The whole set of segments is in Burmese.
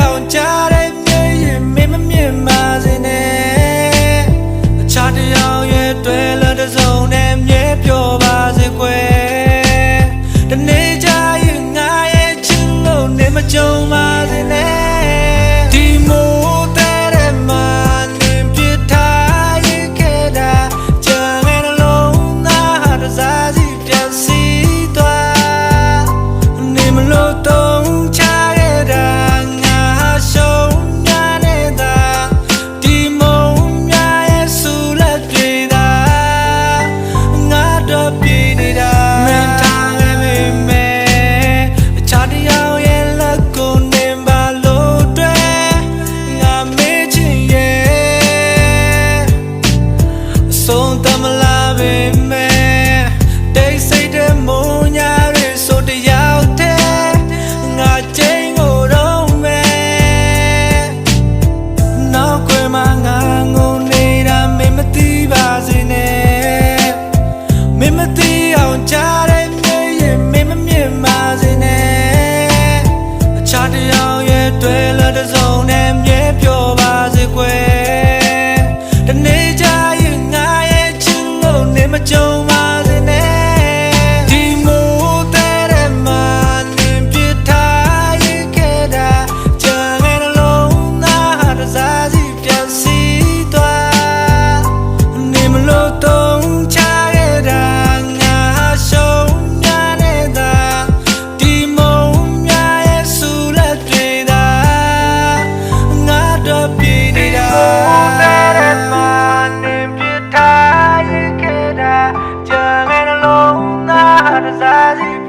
အောင်ကြားတဲ့မျက်ရည်မင်းမမြင်ပါစေနဲ့အခြားတယောက်ရဲ့တွေ့လို့တစုံနဲ့မြဲပျော်ပါစေကွယ်တနေ့ကြရင်ငါရဲ့ချင်းလို့နေမကြုံပါစေနဲ့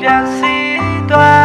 ပြန်စီသွား